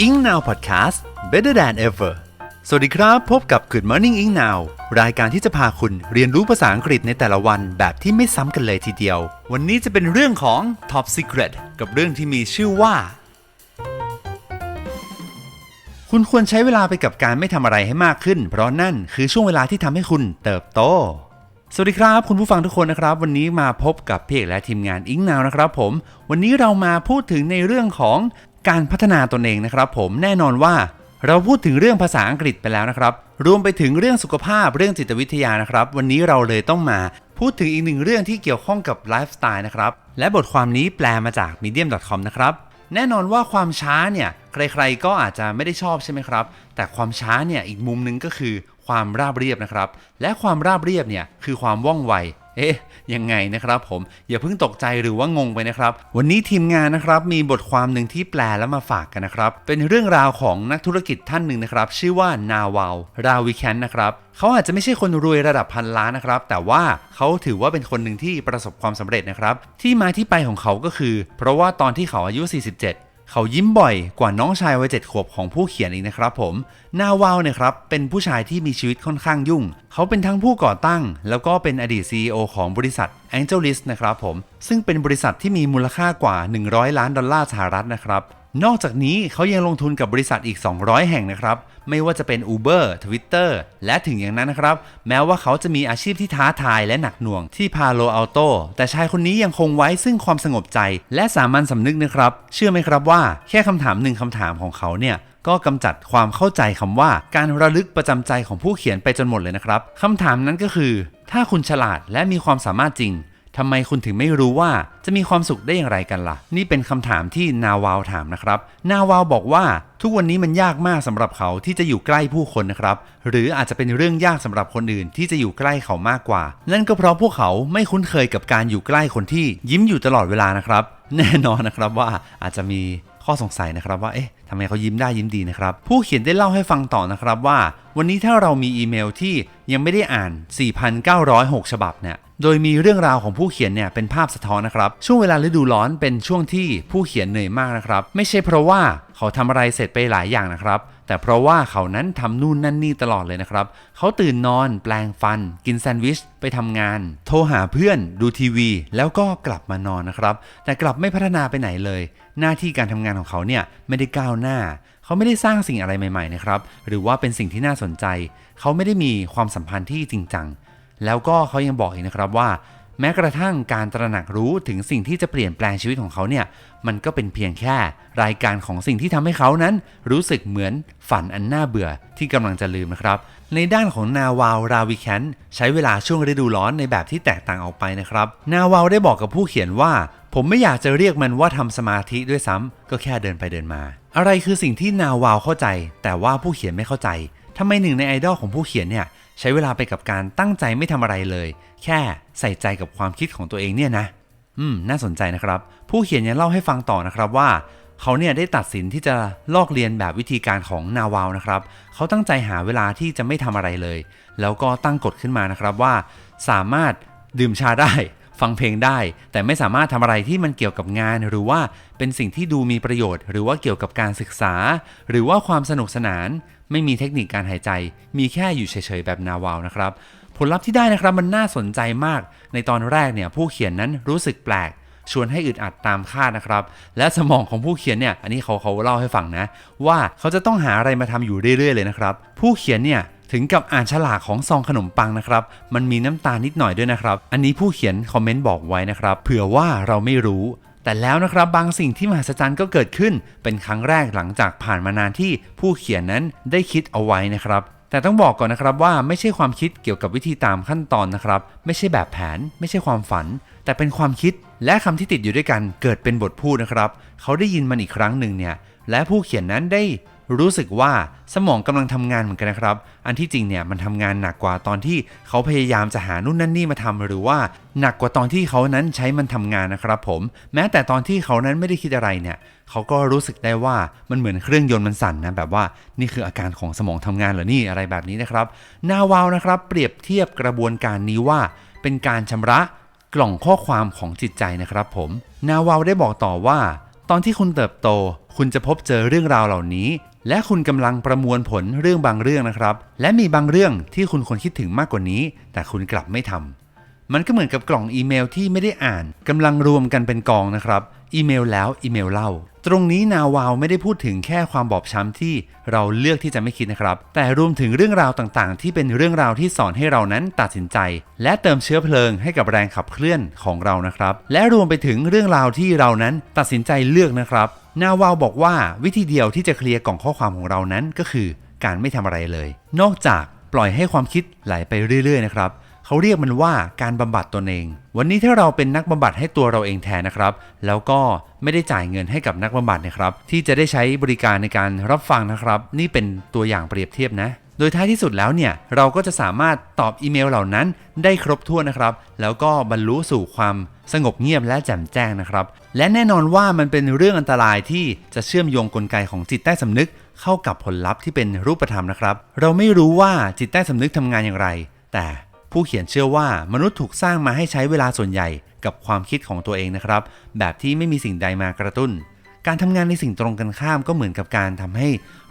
Ing Now Podcast Better than ever สวัสดีครับ พบกับ Good Morning Ing Now รายการที่จะพาคุณเรียนรู้ภาษาอังกฤษในแต่ละวันแบบที่ไม่ซ้ำกันเลยทีเดียว วันนี้จะเป็นเรื่องของ Top Secret กับเรื่องที่มีชื่อว่า คุณควรใช้เวลาไปกับการไม่ทำอะไรให้มากขึ้น เพราะนั่นคือช่วงเวลาที่ทำให้คุณเติบโตสวัสดีครับ คุณผู้ฟังทุกคนนะครับ วันนี้มาพบกับพี่เอกและทีมงานอิงนาวนะครับผม วันนี้เรามาพูดถึงในเรื่องของ การพัฒนาตนเองนะครับ ผมแน่นอนว่าเราพูดถึงเรื่องภาษาอังกฤษไปแล้วนะครับ รวมไปถึงเรื่องสุขภาพเรื่องจิตวิทยานะครับ วันนี้เราเลยต้องมาพูดถึงอีกหนึ่งเรื่องที่เกี่ยวข้องกับไลฟ์สไตล์นะครับ และบทความนี้แปลมาจาก medium.com นะครับ แน่นอนว่าความช้าเนี่ย ใครๆก็อาจจะไม่ได้ชอบใช่ไหมครับ แต่ความช้าเนี่ยอีกมุมหนึงก็คือความราบเรียบนะครับ และความราบเรียบเนี่ยคือความว่องไว เอ๊ะยังไงนะครับผมอย่าเพิ่งตกใจหรือว่างงไปนะครับ วันนี้ทีมงานนะครับมีบทความหนึ่งที่แปลแล้วมาฝากกันนะครับ เป็นเรื่องราวของนักธุรกิจท่านหนึ่งนะครับ ชื่อว่านาวาลราวิแคนนะครับเขาอาจจะไม่ใช่คนรวยระดับพันล้านนะครับ แต่ว่าเขาถือว่าเป็นคนหนึ่งที่ประสบความสำเร็จนะครับ ที่มาที่ไปของเขาก็คือ เพราะว่าตอนที่เขาอายุ 47 เขายิ้มบ่อยกว่าน้องชายวัยเจ็ดขวบของผู้เขียนอีกนะครับผม นาวาวเนี่ยครับเป็นผู้ชายที่มีชีวิตค่อนข้างยุ่ง เขาเป็นทั้งผู้ก่อตั้ง แล้วก็เป็นอดีต CEO ของบริษัท Angelist นะครับผม ซึ่งเป็นบริษัทที่มีมูลค่ากว่า 100 ล้านดอลลาร์สหรัฐนะครับ นอกจากนี้เขายังลงทุนกับบริษัทอีก 200 แห่งนะครับ ไม่ว่าจะเป็น Uber Twitter และถึงอย่างนั้นนะครับ แม้ว่าเขาจะมีอาชีพที่ท้าทายและหนักหน่วงที่พาโลอัลโต แต่ชายคนนี้ยังคงไว้ซึ่งความสงบใจ และสามัญสำนึกนะครับ เชื่อไหมครับว่าแค่คำถามหนึ่งคำถามของเขาเนี่ยก็กำจัดความเข้าใจคำว่าการระลึกประจำใจของผู้เขียนไปจนหมดเลยนะครับคำถามนั้นก็คือ ถ้าคุณฉลาดและมีความสามารถจริง ทำไมคุณถึงไม่รู้ว่าจะมีความสุขได้อย่างไรกันล่ะ นี่เป็นคำถามที่นาวาวถามนะครับ นาวาวบอกว่าทุกวันนี้มันยากมากสำหรับเขาที่จะอยู่ใกล้ผู้คนนะครับ หรืออาจจะเป็นเรื่องยากสำหรับคนอื่นที่จะอยู่ใกล้เขามากกว่า นั่นก็เพราะพวกเขาไม่คุ้นเคยกับการอยู่ใกล้คนที่ยิ้มอยู่ตลอดเวลานะครับ แน่นอนนะครับว่าอาจจะมีข้อสงสัยนะครับว่าเอ๊ะ ทำไมเขายิ้มได้ยิ้มดีนะครับ ผู้เขียนได้เล่าให้ฟังต่อนะครับว่า วันนี้ถ้าเรามีอีเมลที่ยังไม่ได้อ่าน 4,906 ฉบับเนี่ยโดยมีเรื่องราวของผู้เขียนเนี่ยเป็นภาพสะท้อนนะครับ ช่วงเวลาฤดูร้อนเป็นช่วงที่ผู้เขียนเหนื่อยมากนะครับ ไม่ใช่เพราะว่าเขาทำอะไรเสร็จไปหลายอย่างนะครับ แต่เพราะว่าเขานั้นทำนู่นนั่นนี่ตลอดเลยนะครับ เขาตื่นนอน แปลงฟัน กินแซนด์วิช ไปทำงาน โทรหาเพื่อน ดูทีวี แล้วก็กลับมานอนนะครับ แต่กลับไม่พัฒนาไปไหนเลย หน้าที่การทำงานของเขาเนี่ยไม่ได้ก้าวหน้า เขาไม่ได้สร้างสิ่งอะไรใหม่ๆนะครับ หรือว่าเป็นสิ่งที่น่าสนใจ เขาไม่ได้มีความสัมพันธ์ที่จริงจัง แล้วก็เขายังบอกอีกนะครับว่า แม้กระทั่งการตระหนักรู้ถึงสิ่งที่จะเปลี่ยนแปลงชีวิตของเขาเนี่ยมันก็เป็นเพียงแค่ รายการของสิ่งที่ทำให้เขานั้น รู้สึกเหมือนฝันอันน่าเบื่อที่กำลังจะลืมนะครับ ในด้านของนาวาวราวิแคนใช้เวลาช่วงฤดูร้อนในแบบที่แตกต่างออกไปนะครับ นาวาวได้บอกกับผู้เขียนว่า ผมไม่อยากจะเรียกมันว่าทำสมาธิด้วยซ้ำก็แค่เดินไปเดินมา อะไรคือสิ่งที่นาวาวเข้าใจ แต่ว่าผู้เขียนไม่เข้าใจทำไมหนึ่งในไอดอลของผู้เขียนเนี่ย ใช้เวลาไปกับการตั้งใจไม่ทำอะไรเลย แค่ใส่ใจกับความคิดของตัวเองเนี่ยนะ อืม น่าสนใจนะครับ ผู้เขียนยังเล่าให้ฟังต่อนะครับว่า เขาเนี่ยได้ตัดสินที่จะลอกเรียนแบบวิธีการของนาวาวนะครับ เขาตั้งใจหาเวลาที่จะไม่ทำอะไรเลย แล้วก็ตั้งกฎขึ้นมานะครับว่า สามารถดื่มชาได้ ฟังเพลงได้ แต่ไม่สามารถทำอะไรที่มันเกี่ยวกับงาน หรือว่าเป็นสิ่งที่ดูมีประโยชน์ หรือว่าเกี่ยวกับการศึกษา หรือว่าความสนุกสนาน ไม่มีเทคนิคการหายใจ มีแค่อยู่เฉยๆแบบนาวาวนะครับ ผลลัพธ์ที่ได้นะครับมันน่าสนใจมาก ในตอนแรกเนี่ยผู้เขียนนั้นรู้สึกแปลกชวนให้อึดอัดตามคาดนะครับ และสมองของผู้เขียนเนี่ย อันนี้เขาเขาเล่าให้ฟังนะ ว่าเขาจะต้องหาอะไรมาทำอยู่เรื่อยๆเลยนะครับ ผู้เขียนเนี่ย ถึงกับอ่านฉลากของซองขนมปังนะครับ มันมีน้ำตาลนิดหน่อยด้วยนะครับ อันนี้ผู้เขียนคอมเมนต์บอกไว้นะครับ เผื่อว่าเราไม่รู้ แต่แล้วนะครับบางสิ่งที่มหัศจรรย์ก็เกิดขึ้น เป็นครั้งแรกหลังจากผ่านมานานที่ผู้เขียนนั้นได้คิดเอาไว้นะครับแต่ต้องบอกก่อนนะครับว่าไม่ใช่ความคิดเกี่ยวกับวิธีตามขั้นตอนนะครับ ไม่ใช่แบบแผน ไม่ใช่ความฝัน แต่เป็นความคิดและคำที่ติดอยู่ด้วยกันเกิดเป็นบทพูดนะครับ เขาได้ยินมันอีกครั้งหนึ่งเนี่ยและผู้เขียนนั้นได้ รู้สึกว่าสมองกำลังทำงานเหมือนกันนะครับ อันที่จริงเนี่ยมันทำงานหนักกว่าตอนที่เขาพยายามจะหานู่นนั่นนี่มาทำหรือว่าหนักกว่าตอนที่เขานั้นใช้มันทำงานนะครับผม แม้แต่ตอนที่เขานั้นไม่ได้คิดอะไรเนี่ยเขาก็รู้สึกได้ว่ามันเหมือนเครื่องยนต์มันสั่นนะแบบว่านี่คืออาการของสมองทำงานเหรอนี่อะไรแบบนี้นะครับนาวาวนะครับ เปรียบเทียบกระบวนการนี้ว่า เป็นการชำระกล่องข้อความของจิตใจนะครับ ผม นาวาวได้บอกต่อว่า ตอนที่คุณเติบโต คุณจะพบเจอเรื่องราวเหล่านี้ และคุณกำลังประมวลผลเรื่องบางเรื่องนะครับ และมีบางเรื่องที่คุณควรคิดถึงมากกว่านี้ แต่คุณกลับไม่ทำมันก็เหมือนกับกล่องอีเมลที่ไม่ได้อ่านกำลังรวมกันเป็นกองนะครับ อีเมลแล้วอีเมลเล่า ตรงนี้นาวาวไม่ได้พูดถึงแค่ความบอบช้ำที่เราเลือกที่จะไม่คิดนะครับ แต่รวมถึงเรื่องราวต่างๆ ที่เป็นเรื่องราวที่สอนให้เรานั้นตัดสินใจ และเติมเชื้อเพลิงให้กับแรงขับเคลื่อนของเรานะครับ และรวมไปถึงเรื่องราวที่เรานั้นตัดสินใจเลือกนะครับ นาวาวบอกว่าวิธีเดียวที่จะเคลียร์กล่องข้อความของเรานั้นก็คือ การไม่ทำอะไรเลย นอกจากปล่อยให้ความคิดไหลไปเรื่อยๆนะครับ เขาเรียกมันว่าการบำบัดตนเอง วันนี้ถ้าเราเป็นนักบำบัดให้ตัวเราเองแทนนะครับ แล้วก็ไม่ได้จ่ายเงินให้กับนักบำบัดนะครับ ที่จะได้ใช้บริการในการรับฟังนะครับ นี่เป็นตัวอย่างเปรียบเทียบนะ โดยท้ายที่สุดแล้วเนี่ยเราก็จะสามารถตอบอีเมลเหล่านั้นได้ครบถ้วนนะครับ แล้วก็บรรลุสู่ความสงบเงียบและแจ่มแจ้งนะครับ และแน่นอนว่ามันเป็นเรื่องอันตรายที่จะเชื่อมโยงกลไกของจิตใต้สำนึก เข้ากับผลลัพธ์ที่เป็นรูปธรรมนะครับ เราไม่รู้ว่าจิตใต้สำนึกทำงานอย่างไร แต่ ผู้เขียนเชื่อว่ามนุษย์ถูกสร้างมาให้ใช้เวลาส่วนใหญ่กับความคิดของตัวเองนะครับ แบบที่ไม่มีสิ่งใดมากระตุ้น การทำงานในสิ่งตรงกันข้ามก็เหมือนกับการทำให้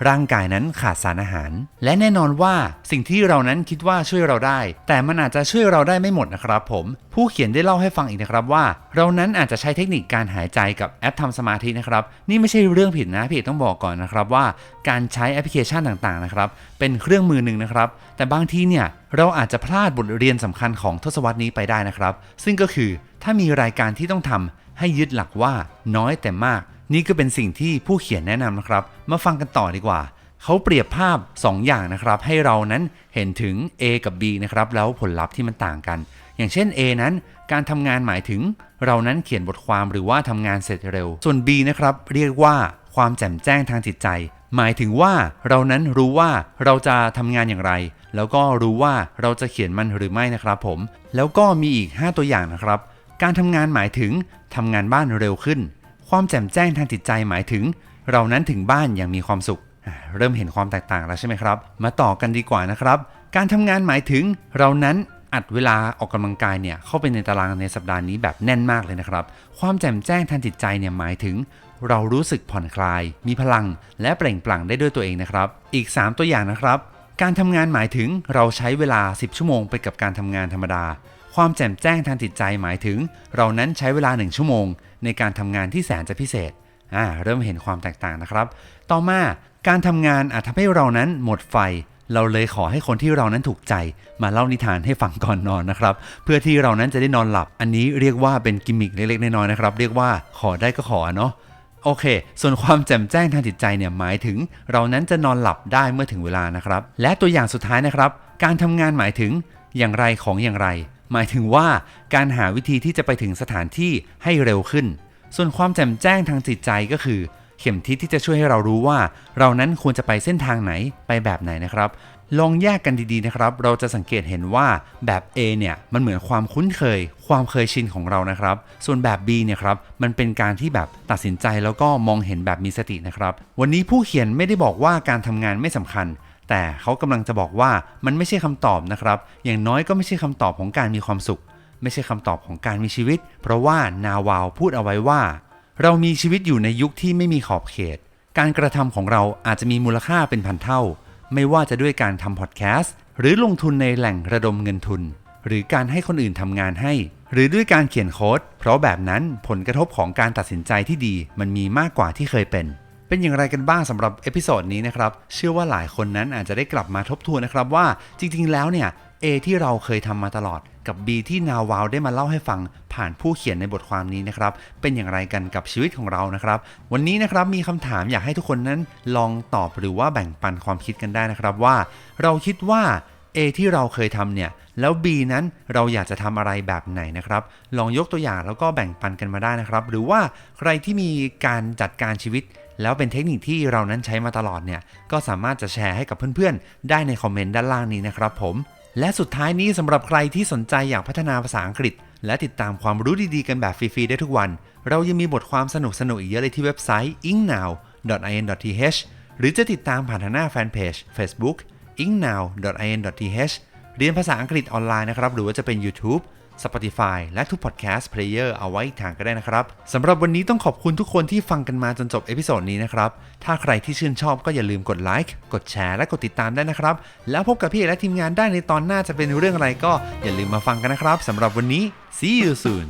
ร่างกายนั้นขาดสารอาหาร และแน่นอนว่าสิ่งที่เรานั้นคิดว่าช่วยเราได้ แต่มันอาจจะช่วยเราได้ไม่หมดนะครับผม ผู้เขียนได้เล่าให้ฟังอีกนะครับว่า เรานั้นอาจจะใช้เทคนิคการหายใจกับแอปทำสมาธินะครับ นี่ไม่ใช่เรื่องผิดนะพี่ต้องบอกก่อนนะครับว่า การใช้แอปพลิเคชันต่างๆนะครับเป็นเครื่องมือหนึ่งนะครับ แต่บางทีเนี่ยเราอาจจะพลาดบทเรียนสำคัญของทศวรรษนี้ไปได้นะครับ ซึ่งก็คือถ้ามีรายการที่ต้องทำให้ยึดหลักว่าน้อยแต่มาก นี่ก็เป็นสิ่งที่ผู้เขียนแนะนำนะครับ มาฟังกันต่อดีกว่า เขาเปรียบภาพ 2 อย่างนะครับ ให้เรานั้นเห็นถึง A กับ B นะครับ แล้วผลลัพธ์ที่มันต่างกัน อย่างเช่น A นั้น การทำงานหมายถึง เรานั้นเขียนบทความหรือว่าทำงานเสร็จเร็ว ส่วน B นะครับ เรียกว่าความแจ่มแจ้งทางจิตใจ หมายถึงว่าเรานั้นรู้ว่าเราจะทำงานอย่างไร แล้วก็รู้ว่าเราจะเขียนมันหรือไม่นะครับ ผม แล้วก็มีอีก 5 ตัวอย่างนะครับ การทำงานหมายถึงทำงานบ้านเร็วขึ้น ความแจ่มแจ้งทางจิตใจหมายถึง เรานั้นถึงบ้านอย่างมีความสุข เริ่มเห็นความแตกต่างแล้วใช่ไหมครับ มาต่อกันดีกว่านะครับ การทำงานหมายถึงเรานั้นอัดเวลาออกกำลังกายเนี่ยเข้าไปในตารางในสัปดาห์นี้แบบแน่นมากเลยนะครับ ความแจ่มแจ้งทางจิตใจเนี่ยหมายถึง เรารู้สึกผ่อนคลาย มีพลัง และเปล่งปลั่งได้ด้วยตัวเองนะครับ อีก 3 ตัวอย่างนะครับ การทำงานหมายถึงเราใช้เวลา 10 ชั่วโมงไปกับการทำงานธรรมดา ความแจ่มแจ้งทางจิตใจหมายถึง เรานั้นใช้เวลา 1 ชั่วโมง ในการทำงานที่แสนจะพิเศษอ่าเริ่มเห็นความแตกต่างนะครับ ต่อมาการทำงานอาจทำให้เรานั้นหมดไฟ เราเลยขอให้คนที่เรานั้นถูกใจ มาเล่านิทานให้ฟังก่อนนอนนะครับ เพื่อที่เรานั้นจะได้นอนหลับ อันนี้เรียกว่าเป็นกิมมิคเล็กๆน้อยๆนะครับ เรียกว่าขอได้ก็ขอเนาะโอเค ส่วนความแจ่มแจ้งทางจิตใจเนี่ยหมายถึง เรานั้นจะนอนหลับได้เมื่อถึงเวลานะครับ และตัวอย่างสุดท้ายนะครับ การทำงานหมายถึงอย่างไรของอย่างไร หมายถึงว่าการหาวิธีที่จะไปถึงสถานที่ให้เร็วขึ้น ส่วนความแจ่มแจ้งทางจิตใจก็คือ เข็มทิศที่จะช่วยให้เรารู้ว่า เรานั้นควรจะไปเส้นทางไหนไปแบบไหนนะครับ ลองแยกกันดีๆนะครับ เราจะสังเกตเห็นว่าแบบ A เนี่ยมันเหมือนความคุ้นเคย ความเคยชินของเรานะครับ ส่วนแบบ B เนี่ยครับมันเป็นการที่แบบตัดสินใจแล้วก็มองเห็นแบบมีสตินะครับ วันนี้ผู้เขียนไม่ได้บอกว่าการทำงานไม่สำคัญ แต่เขากำลังจะบอกว่ามันไม่ใช่คำตอบนะครับ อย่างน้อยก็ไม่ใช่คำตอบของการมีความสุข ไม่ใช่คำตอบของการมีชีวิต เพราะว่านาวาวพูดเอาไว้ว่า เรามีชีวิตอยู่ในยุคที่ไม่มีขอบเขต การกระทำของเราอาจจะมีมูลค่าเป็นพันเท่า ไม่ว่าจะด้วยการทำพอดแคสต์หรือลงทุนในแหล่งระดมเงินทุน หรือการให้คนอื่นทำงานให้ หรือด้วยการเขียนโค้ดเพราะแบบนั้นผลกระทบของการตัดสินใจที่ดี มันมีมากกว่าที่เคยเป็น เป็นอย่างไรกันบ้างสำหรับเอพิโซดนี้นะครับ เชื่อว่าหลายคนนั้นอาจจะได้กลับมาทบทวนนะครับว่าจริงๆ แล้วเนี่ย A ที่เราเคยทำมาตลอดกับ B ที่นาวาวได้มาเล่าให้ฟังผ่านผู้เขียนในบทความนี้นะครับ เป็นอย่างไรกันกับชีวิตของเรานะครับ วันนี้นะครับมีคำถามอยากให้ทุกคนนั้นลองตอบหรือว่าแบ่งปันความคิดกันได้นะครับว่า เราคิดว่า A ที่เราเคยทำเนี่ยแล้ว B นั้นเราอยากจะทำอะไรแบบไหนนะครับ ลองยกตัวอย่างแล้วก็แบ่งปันกันมาได้นะครับ หรือว่าใครที่มีการจัดการชีวิต แล้วเป็นเทคนิคที่เรานั้นใช้มาตลอดเนี่ยก็สามารถจะแชร์ให้กับเพื่อนๆ ได้ในคอมเมนต์ด้านล่างนี้นะครับผมและสุดท้ายนี้สำหรับใครที่สนใจอยากพัฒนาภาษาอังกฤษ และติดตามความรู้ดีๆ กันแบบฟรี ๆ ได้ทุกวัน เรายังมีบทความสนุกๆอีกเยอะเลยที่เว็บไซต์ ingnow.in.th หรือจะติดตามผ่านทางหน้าแฟนเพจ Facebook ingnow.in.th เรียนภาษาอังกฤษออนไลน์นะครับ หรือว่าจะเป็น YouTube Spotify และทุก Podcast Player เอาไว้อีกทางก็ได้นะครับสำหรับวันนี้ต้องขอบคุณทุกคนที่ฟังกันมาจนจบเอพิโซดนี้นะครับ ถ้าใครที่ชื่นชอบก็อย่าลืมกดไลค์กดแชร์และกดติดตามได้นะครับ แล้วพบกับพี่และทีมงานได้ในตอนหน้าจะเป็นเรื่องอะไรก็อย่าลืมมาฟังกันนะครับสำหรับวันนี้ see you soon